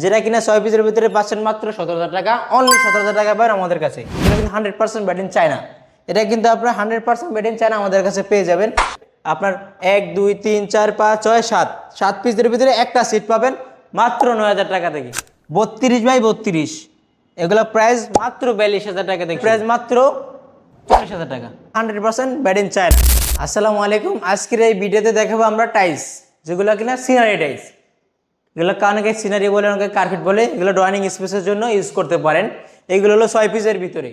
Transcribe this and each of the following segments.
যেটা কিনা ছয় পিসের ভিতরে পাচ্ছেন মাত্র সতেরো হাজার টাকা অনলি সতেরো হাজার টাকা পাবেন আমাদের কাছে। এটা কিন্তু hundred percent made in China এটা কিন্তু আপনার hundred percent made in China আমাদের কাছে পেয়ে যাবেন। আপনার এক, দুই, তিন, চার, পাঁচ, ছয়, সাত। সাত পিসের ভিতরে একটা সিট পাবেন মাত্র নয় হাজার টাকা থেকে। বত্রিশ বাই বত্রিশ। এগুলো প্রাইস মাত্র বিয়াল্লিশ হাজার টাকা থেকে। প্রাইস মাত্র চল্লিশ হাজার টাকা। Hundred percent made in China আসসালামু আলাইকুম। আজকের এই ভিডিওতে দেখাবো আমরা টাইলস যেগুলো কিনা সিনারি টাইলস এগুলো অনেকে সিনারি বলে অনেকে কার্পেট বলে, এগুলো ড্রয়িং স্পেসের জন্য ইউজ করতে পারেন। এগুলো হলো ছয় পিসের ভিতরে।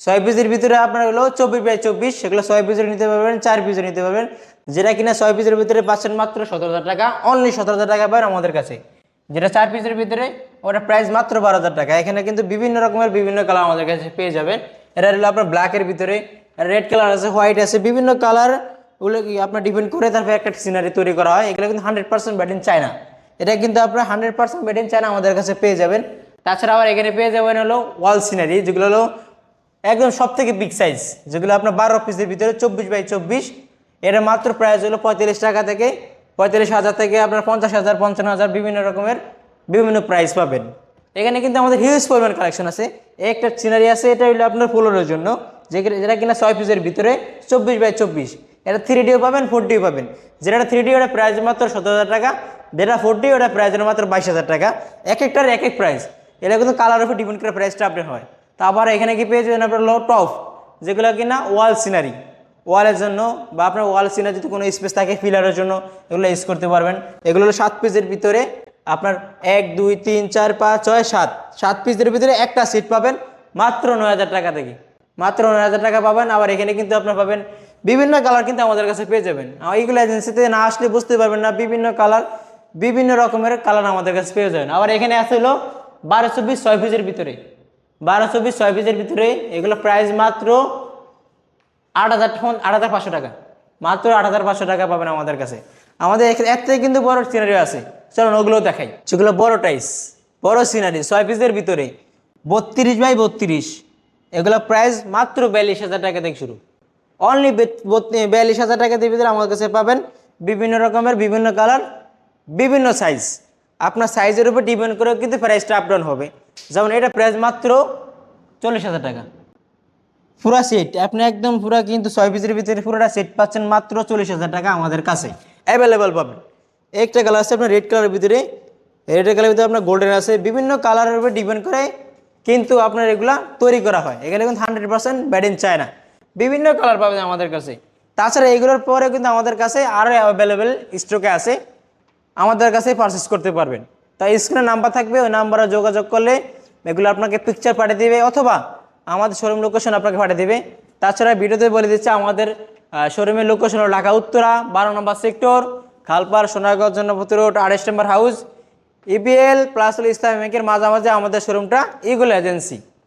ছয় পিসের ভিতরে আপনার হলো চব্বিশ বাই চব্বিশ, সেগুলো ছয় পিসের নিতে পারবেন, চার পিসের নিতে পারবেন। যেটা কিনা ছয় পিসের ভিতরে পাচ্ছেন মাত্র সতেরো হাজার টাকা অনলি সতেরো হাজার টাকা পাবেন আমাদের কাছে। যেটা চার পিসের ভিতরে ওটা প্রাইস মাত্র বারো হাজার টাকা। এখানে কিন্তু বিভিন্ন রকমের বিভিন্ন কালার আমাদের কাছে পেয়ে যাবেন। এটা হলো আপনার ব্ল্যাকের ভিতরে রেড কালার আছে হোয়াইট আছে, বিভিন্ন কালার ওগুলো আপনার ডিপেন্ড করে তারপরে একটা সিনারি তৈরি করা হয়। এগুলো কিন্তু hundred percent made in China এটা কিন্তু আপনার hundred percent made in China আমাদের কাছে পেয়ে যাবেন। তাছাড়া আবার এখানে পেয়ে যাবেন হলো ওয়াল সিনারি যেগুলো হলো একদম সব থেকে বিগ সাইজ যেগুলো আপনার বারো পিসের ভিতরে চব্বিশ বাই চব্বিশ। এটা মাত্র প্রাইস হলো পঁয়তাল্লিশ টাকা থেকে, পঁয়তাল্লিশ হাজার থেকে আপনার পঞ্চাশ হাজার, পঞ্চান্ন হাজার বিভিন্ন রকমের বিভিন্ন প্রাইস পাবেন। এখানে কিন্তু আমাদের হিউজ পরিমাণ কালেকশন আছে। একটা সিনারি আছে, এটা হলো আপনার ফ্লোরের জন্য যেটা কিনা ছয় পিসের ভিতরে চব্বিশ বাই চব্বিশ। এটা থ্রি ডিও পাবেন ফোর ডিও পাবেন। যেটা থ্রি ডি ওটা প্রাইস মাত্র সতেরো হাজার টাকা। যেটা ফোর ডি ওটা প্রাইস মাত্র বাইশ হাজার টাকা। এক একটার এক এক প্রাইস এটা কিন্তু কালার উপর ডিপেন্ড করে প্রাইসটা আপনি হয়। তারপর এখানে কি পেয়ে যাবেন আপনার লো টপ যেগুলো কিনা ওয়াল সিনারি ওয়ালের জন্য বা আপনার ওয়াল সিনারি যদি কোনো স্পেস থাকে ফিলারের জন্য, এগুলো ইউজ করতে পারবেন। এগুলো হলো সাত পিসের ভিতরে আপনার এক, দুই, তিন, চার, পাঁচ, ছয়, সাত। সাত পিসের ভিতরে একটা সিট পাবেন মাত্র নয় হাজার টাকা থেকে। মাত্র নয় হাজার টাকা পাবেন, আবার এখানে কিন্তু আপনার পাবেন বিভিন্ন কালার কিন্তু আমাদের কাছে পেয়ে যাবেন। এইগুলো এজেন্সিতে না আসলে বুঝতে পারবেন না, বিভিন্ন কালার বিভিন্ন রকমের কালার আমাদের কাছে পেয়ে যাবেন। আবার এখানে আছে হলো বারো চব্বিশ ছয় পিসের ভিতরে। বারো চব্বিশ ছয় পিসের ভিতরে এগুলো প্রাইস মাত্র আট হাজার আট হাজার পাঁচশো টাকা। মাত্র আট হাজার পাঁচশো টাকা পাবেন আমাদের কাছে। আমাদের এর থেকে কিন্তু বড় সিনারি আছে। চলুন ওগুলো দেখাই। সেগুলো বড় টাইস বড় সিনারি ছয় পিসের ভিতরে। বত্রিশ বাই বত্রিশ। এগুলো প্রাইস মাত্র বিয়াল্লিশ হাজার টাকা থেকে শুরু। অনলি বিয়াল্লিশ হাজার টাকা দিয়ে ভিতরে আমাদের কাছে পাবেন বিভিন্ন রকমের, বিভিন্ন কালার বিভিন্ন সাইজ আপনার সাইজের উপর ডিপেন্ড করেও কিন্তু প্রাইসটা আপ ডাউন হবে। যেমন এটা প্রাইস মাত্র চল্লিশ হাজার টাকা। পুরা সেট আপনি একদম পুরা কিন্তু ছয় পিসের ভিতরে পুরোটা সেট পাচ্ছেন মাত্র চল্লিশ হাজার টাকা আমাদের কাছে। অ্যাভেলেবেল পাবেন। একটা কালার আছে আপনার রেড কালারের ভিতরে। রেড কালারের ভিতরে আপনার গোল্ডেন আছে। বিভিন্ন কালারের উপর ডিপেন্ড করে কিন্তু আপনার এগুলা তৈরি করা হয়। এখানে কিন্তু hundred percent made in China বিভিন্ন কালার পাবেন আমাদের কাছে। তাছাড়া এগুলোর পরে কিন্তু আমাদের কাছে আরও অ্যাভেলেবেল স্টকে আছে। আমাদের কাছে পারচেস করতে পারবেন। তাই স্ক্রিনে নাম্বার থাকবে, ওই নাম্বারে যোগাযোগ করলে এগুলো আপনাকে পিকচার পাঠিয়ে দেবে অথবা আমাদের শোরুম লোকেশন আপনাকে পাঠিয়ে দেবে। তাছাড়া ভিডিওতে বলে দিচ্ছে, আমাদের শোরুমের লোকেশন হলো ঢাকা, উত্তরা, বারো নম্বর সেক্টর খালপার সোনারগঞ্জ জন্মপতি রোড আড়াইশ নম্বর হাউস ইপিএল প্লাস হলো ইসলাম ব্যাংকের মাঝামাঝি আমাদের শোরুমটা ইগুল এজেন্সি